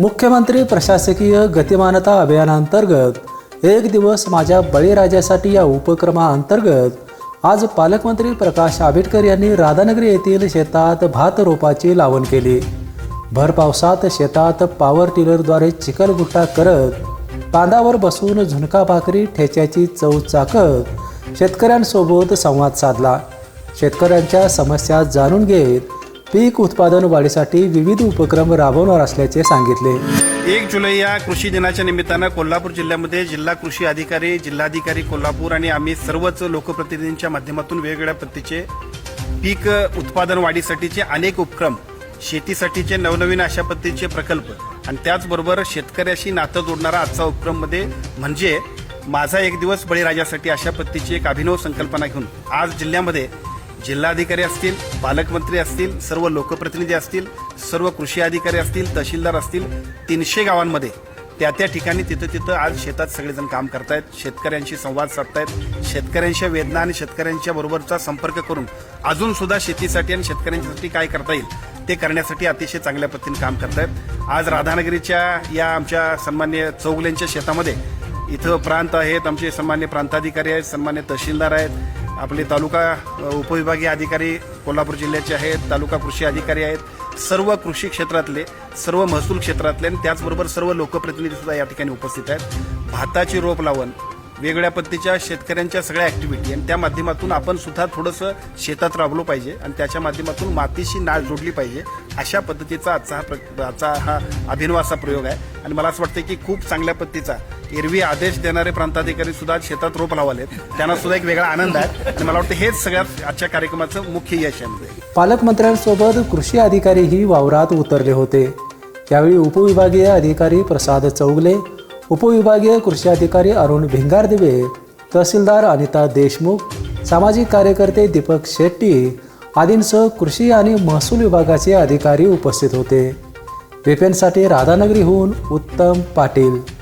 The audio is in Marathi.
मुख्यमंत्री प्रशासकीय गतिमानता अभियानांतर्गत एक दिवस माझ्या बळीराजासाठी या उपक्रमाअंतर्गत आज पालकमंत्री प्रकाश आंबेडकर यांनी राधानगरी येथील शेतात भात रोपाची लावण केली. भर पावसात शेतात पॉवर टिलरद्वारे चिखलगुट्टा करत बांधावर बसून झुणका भाकरी ठेच्याची चव चाकत शेतकऱ्यांसोबत संवाद साधला. शेतकऱ्यांच्या समस्या जाणून घेत पीक उत्पादन वाढीसाठी विविध उपक्रम राबवणार असल्याचे सांगितले. एक जुलै या कृषी दिनाच्या निमित्तानं कोल्हापूर जिल्ह्यामध्ये जिल्हा कृषी अधिकारी जिल्हाधिकारी कोल्हापूर आणि आम्ही सर्वच लोकप्रतिनिधींच्या माध्यमातून वेगवेगळ्या पद्धतीचे पीक उत्पादन वाढीसाठीचे अनेक उपक्रम शेतीसाठीचे नवनवीन अशा पद्धतीचे प्रकल्प आणि त्याचबरोबर शेतकऱ्याशी नातं जोडणारा आजचा उपक्रममध्ये म्हणजे माझा एक दिवस बळीराजासाठी अशा पद्धतीची एक अभिनव संकल्पना घेऊन आज जिल्ह्यामध्ये जिल्हाधिकारी असतील पालकमंत्री असतील सर्व लोकप्रतिनिधी असतील सर्व कृषी अधिकारी असतील तहसीलदार असतील तीनशे गावांमध्ये त्या त्या ठिकाणी तिथं तिथं आज शेतात सगळेजण काम करतायत शेतकऱ्यांशी संवाद साधतायत शेतकऱ्यांच्या वेदना आणि शेतकऱ्यांच्या बरोबरचा संपर्क करून अजून सुद्धा शेतीसाठी आणि शेतकऱ्यांच्यासाठी काय करता येईल ते करण्यासाठी अतिशय चांगल्या पद्धतीने काम करतायत. आज राधानगरीच्या या आमच्या सन्मान्य चौगल्यांच्या शेतामध्ये इथं प्रांत आहेत आमचे सन्मान्य प्रांताधिकारी आहेत सन्मान्य तहसीलदार आहेत आपले तालुका उपविभागीय अधिकारी कोल्हापूर जिल्ह्याचे आहेत तालुका कृषी अधिकारी आहेत सर्व कृषी क्षेत्रातले सर्व महसूल क्षेत्रातले आणि त्याचबरोबर सर्व लोकप्रतिनिधी सुद्धा या ठिकाणी उपस्थित आहेत. भाताची रोप लावण वेगळ्या पद्धतीच्या शेतकऱ्यांच्या सगळ्या ऍक्टिव्हिटी आणि त्या माध्यमातून आपण सुद्धा थोडंसं शेतात राबलो पाहिजे आणि त्याच्या माध्यमातून मातीशी नाळ जोडली पाहिजे अशा पद्धतीचा आजचा हा प्र- आजचा हा अभिनवाचा असा प्रयोग आहे. आणि मला असं वाटतं की खूप चांगल्या पद्धतीचा एरवी आदेश देणारे प्रांताधिकारी सुद्धा शेतात रोप लावले त्यांना सुद्धा एक वेगळा आनंद आहे. आणि मला वाटतं हेच सगळ्यात आजच्या कार्यक्रमाचं मुख्य यश आहे म्हणजे. पालकमंत्र्यांसोबत कृषी अधिकारीही वावरात उतरले होते. यावेळी उपविभागीय अधिकारी प्रसाद चौगले उपविभागीय कृषी अधिकारी अरुण भिंगारदिवे तहसीलदार अनिता देशमुख सामाजिक कार्यकर्ते दीपक शेट्टी आदींसह कृषी आणि महसूल विभागाचे अधिकारी उपस्थित होते. विपेनसाठी राधानगरीहून उत्तम पाटील.